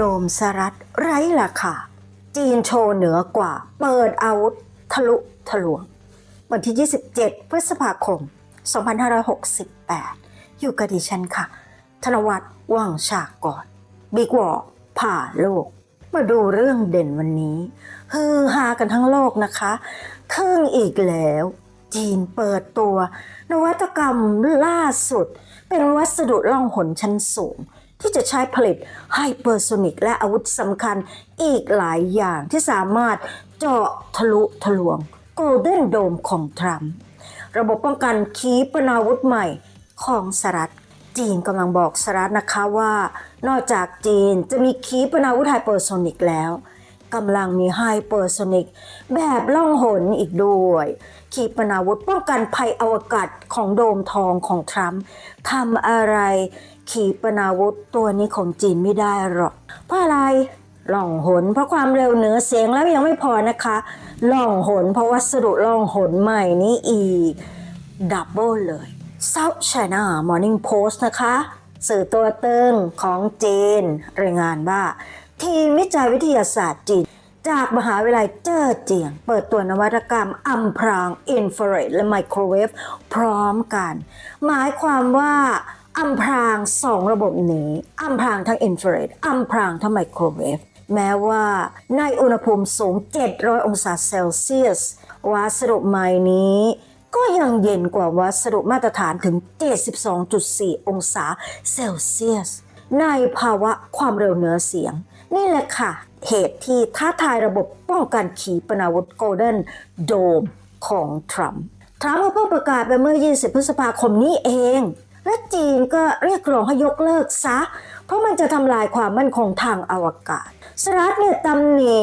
โดมสรัฐไร้ราคาจีนโชว์เหนือกว่า เปิดอาวุธทะลุทะลวง วันที่ 27 พฤษภาคม 2568 อยู่กับดิฉันค่ะ ธนวัฒน์ว่างฉากก่อน บิ๊กวอผ่าโลก มาดูเรื่องเด่นวันนี้ฮือฮากันทั้งโลกนะคะครึ่งอีกแล้ว จีนเปิดตัว นวัตกรรมล่าสุด เป็นวัสดุล่องหนชั้นสูง ที่จะใช้ผลิตไฮเปอร์โซนิกและอาวุธสำคัญอีกหลายอย่างที่สามารถเจาะทะลุทะลวงโกลเด้นโดมของทรัมป์ระบบป้องกันขีปนาวุธใหม่ของสหรัฐจีนกำลังบอกสหรัฐนะคะว่า นอกจากจีนจะมีขีปนาวุธไฮเปอร์โซนิกแล้วกำลังมีไฮเปอร์โซนิกแบบล่องหนอีกด้วย ขีปนาวุธป้องกันภัยอวกาศของโดมทองของทรัมป์ทำอะไร ขีปนาวุธตัวนี้ของจีนไม่ได้หรอก เพราะอะไรล่องหน เพราะความเร็วเหนือเสียงแล้วยังไม่พอนะคะล่องหน เพราะวัสดุล่องหนใหม่นี้อีก ดับเบิลเลย South China Morning Post นะคะ สื่อตัวตึงของจีนรายงานว่า ทีมวิจัยวิทยาศาสตร์จีนจากมหาวิทยาลัยเจ้อเจียง เปิดตัวนวัตกรรมอำพรางอินฟราเรดและไมโครเวฟพร้อมกัน หมายความว่า อำพรางสองระบบนี้อำพรางทั้งอินฟราเรดอำพรางทั้งไมโครเวฟแม้ว่าในอุณหภูมิสูง 700 องศาเซลเซียส วัสดุใหม่นี้ ก็ยังเย็นกว่าวัสดุมาตรฐานถึง 72.4 องศาเซลเซียส ในภาวะความเร็วเหนือเสียง นี่แหละค่ะ เหตุที่ท้าทายระบบป้องกันขีปนาวุธโกลเด้นโดมของทรัมป์ทรัมป์ก็เพิ่งประกาศไปเมื่อ 20 พฤษภาคมนี้เอง และจีนก็เรียกร้องให้ยกเลิกซะ เพราะมันจะทำลายความมั่นคงทางอวกาศสหรัฐเนี่ยตำหนิ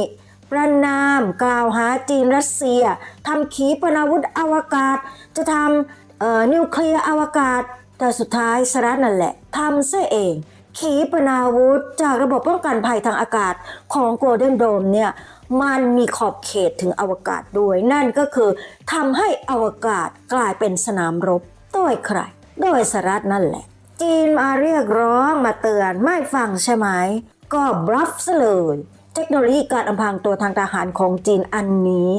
ประนามกล่าวหาจีนรัสเซียทำขีปนาวุธอวกาศ จะทำเอ่อนิวเคลียร์อวกาศ แต่สุดท้ายสหรัฐนั่นแหละทำซะเอง ขีปนาวุธจากระบบป้องกันภัยทางอากาศของโกลเด้นโดมเนี่ยมันมีขอบเขตถึงอวกาศด้วย นั่นก็คือทำให้อวกาศกลายเป็นสนามรบโดยใคร โดยสหรัฐนั่นแหละ จีนมาเรียกร้องมาเตือนไม่ฟังใช่ไหม ก็บลัฟซะเลย เทคโนโลยีการอำพรางตัวทางทหารของจีนอันนี้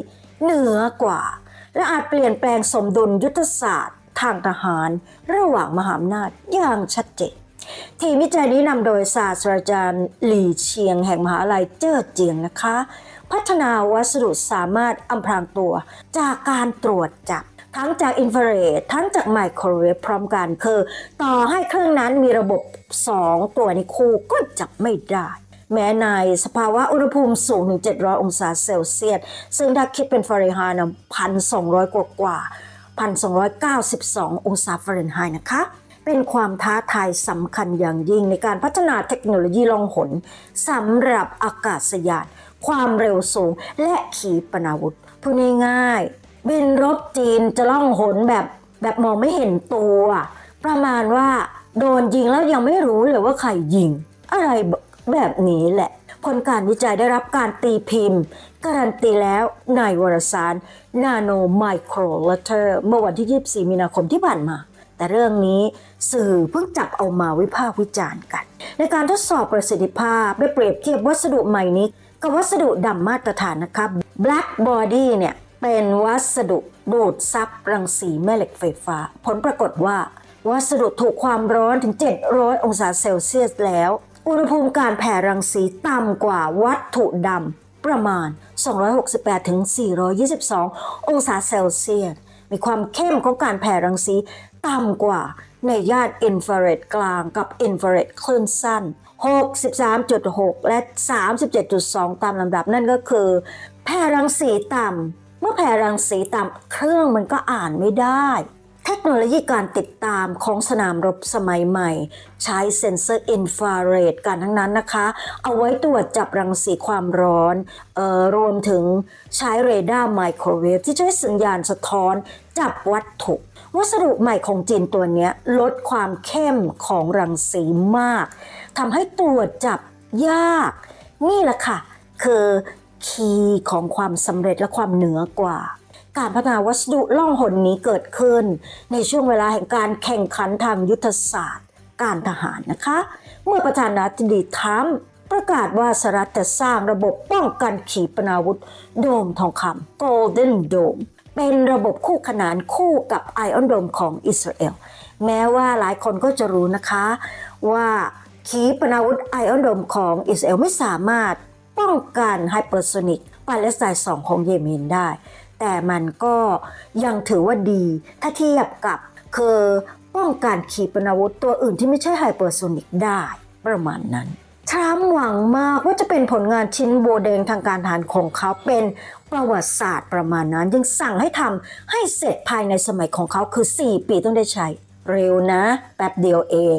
เหนือกว่า และอาจเปลี่ยนแปลงสมดุลยุทธศาสตร์ ทางทหาร ระหว่างมหาอำนาจอย่างชัดเจนทีมวิจัยนี้นำโดยศาสตราจารย์หลี่เชียงแห่งมหาลัยเจ้อเจียงนะคะ พัฒนาวัสดุสามารถอำพรางตัวจากการตรวจจับ ทั้งจากอินฟราเรดทั้งจากไมโครเวฟพร้อมกันคือต่อให้เครื่องนั้นมีระบบ 2 ตัวในคู่ก็จับไม่ได้ แม้ในสภาวะอุณหภูมิสูงถึง 700 องศาเซลเซียส ซึ่งถ้าคิดเป็นฟาเรนไฮต์นะ1,200 กว่ากว่า 1,292 องศาฟาเรนไฮต์นะคะเป็นความท้าทายสำคัญอย่างยิ่งในการพัฒนาเทคโนโลยีล่องหนสำหรับอากาศยาน ความเร็วสูงและขีปนาวุธพูดง่าย บินรบจีนจะล่องหนแบบแบบมองไม่เห็นตัว ประมาณว่าโดนยิงแล้วยังไม่รู้เลยว่าใครยิง อะไรแบบนี้แหละ ผลการวิจัยได้รับการตีพิมพ์ การันตีแล้วในวารสาร Nano Micro Letter เมื่อวันที่ 24 มีนาคมที่ผ่านมา แต่เรื่องนี้สื่อเพิ่งจับเอามาวิพากษ์วิจารณ์กัน ในการทดสอบประสิทธิภาพได้เปรียบเทียบวัสดุใหม่นี้ กับวัสดุดำมาตรฐานนะครับ Black Body เนี่ย เป็นวัสดุดูดซับรังสีแม่เหล็กไฟฟ้า ผลปรากฏว่าวัสดุถูกความร้อนถึง 700 องศาเซลเซียสแล้ว อุณหภูมิการแผ่รังสีต่ำกว่าวัตถุดำประมาณ 268ถึง422 องศาเซลเซียส มีความเข้มของการแผ่รังสีต่ำกว่าในย่านอินฟราเรดกลางกับอินฟราเรดคลื่นสั้น 63.6 และ 37.2 ตามลำดับนั่นก็คือ แผ่รังสีต่ำ มื่อแผ่รังสีต่ำเครื่องมันก็อ่านไม่ได้ เทคโนโลยีการติดตามของสนามรบสมัยใหม่ ใช้เซ็นเซอร์อินฟราเรดกันทั้งนั้นนะคะ เอาไว้ตรวจจับรังสีความร้อนเอ่อรวมถึงใช้เรดาร์ไมโครเวฟที่ใช้สัญญาณสะท้อนจับวัตถุวัสดุใหม่ของจีนตัวนี้ลดความเข้มของรังสีมากทำให้ตรวจจับยาก นี่แหละค่ะ คือ คีย์ของความสำเร็จและความเหนือกว่า การพัฒนาวัสดุล่องหนนี้เกิดขึ้น ในช่วงเวลาแห่งการแข่งขันทางยุทธศาสตร์ การทหารนะคะ เมื่อประธานาธิบดีทรัมป์ประกาศว่าสหรัฐจะสร้างระบบป้องกันขีปนาวุธ โดมทองคำ Golden Dome เป็นระบบคู่ขนานคู่กับ Iron Dome ของอิสราเอล แม้ว่าหลายคนก็จะรู้นะคะว่าขีปนาวุธ Iron Dome ของอิสราเอลไม่สามารถ ป้องกันไฮเปอร์โซนิกปาเลสไตน์2ของเยเมนได้ แต่มันก็ยังถือว่าดี ถ้าเทียบกับคือป้องกันขีปนาวุธตัวอื่นที่ไม่ใช่ไฮเปอร์โซนิกได้ประมาณนั้นทรัมป์หวังมากว่าจะเป็นผลงานชิ้นโบแดงทางการทหารของเขาเป็นประวัติศาสตร์ประมาณนั้น ยังสั่งให้ทำให้เสร็จภายในสมัยของเขาคือ 4 ปีต้องได้ใช้ เร็วนะ แป๊บเดียวเอง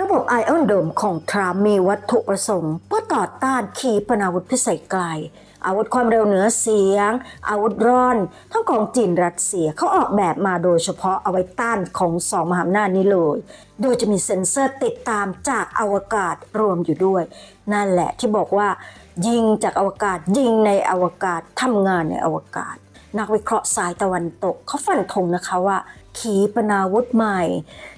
ระบบ Iron Dome ของทรัมป์มีวัตถุประสงค์เพื่อต่อต้านขีปนาวุธพิสัยไกล อาวุธความเร็วเหนือเสียง อาวุธร่อน ทั้งของจีนรัสเซียเขาออกแบบมาโดยเฉพาะเอาไว้ต้านของสองมหาอำนาจนี้เลย โดยจะมีเซ็นเซอร์ติดตามจากอวกาศรวมอยู่ด้วย นั่นแหละที่บอกว่า ยิงจากอวกาศยิงในอวกาศทำงานในอวกาศ นักวิเคราะห์สายตะวันตกเขาฟันธงนะคะว่า ขีปนาวุธใหม่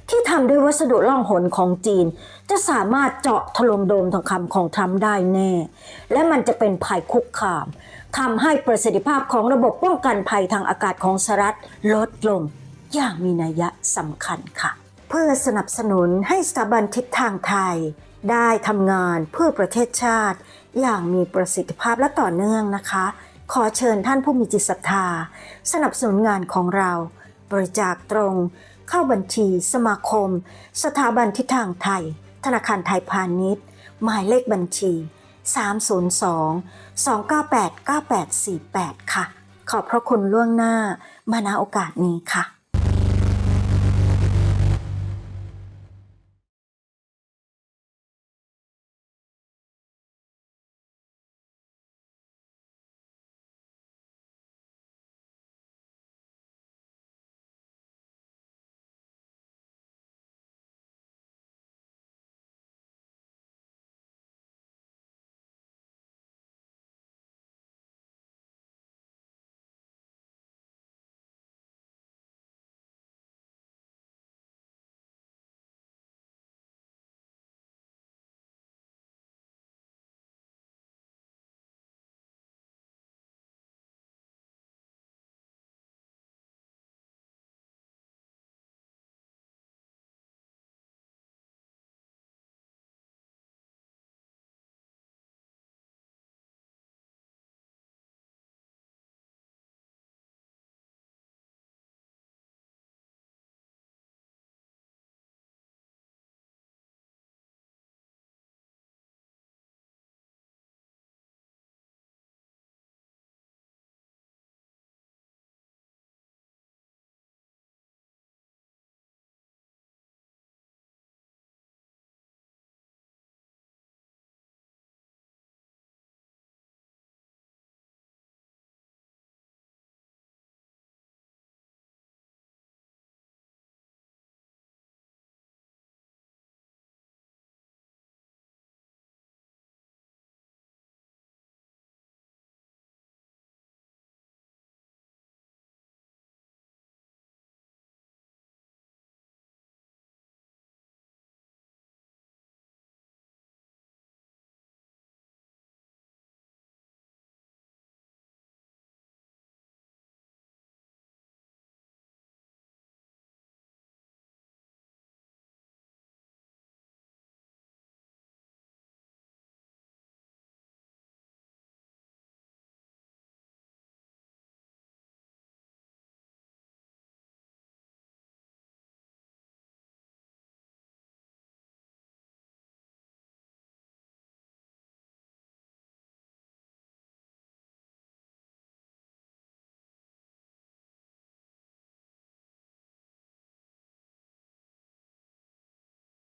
ที่ทำด้วยวัสดุล่องหนของจีน จะสามารถเจาะถล่มโดมทองคำของทรัมป์ได้แน่ และมันจะเป็นภัยคุกคามทำให้ประสิทธิภาพของระบบป้องกันภัยทางอากาศของสหรัฐลดลง อย่างมีนัยสำคัญค่ะ เพื่อสนับสนุนให้สถาบันทิศทางไทย ได้ทำงานเพื่อประเทศชาติ อย่างมีประสิทธิภาพและต่อเนื่องนะคะ ขอเชิญท่านผู้มีจิตศรัทธา สนับสนุนงานของเรา บริจาคตรง เข้าบัญชีสมาคม สถาบันทิศทางไทย ธนาคารไทยพาณิชย์ หมายเลขบัญชี 302 298 9848 ค่ะ ขอบพระคุณล่วงหน้ามาณโอกาสนี้ค่ะ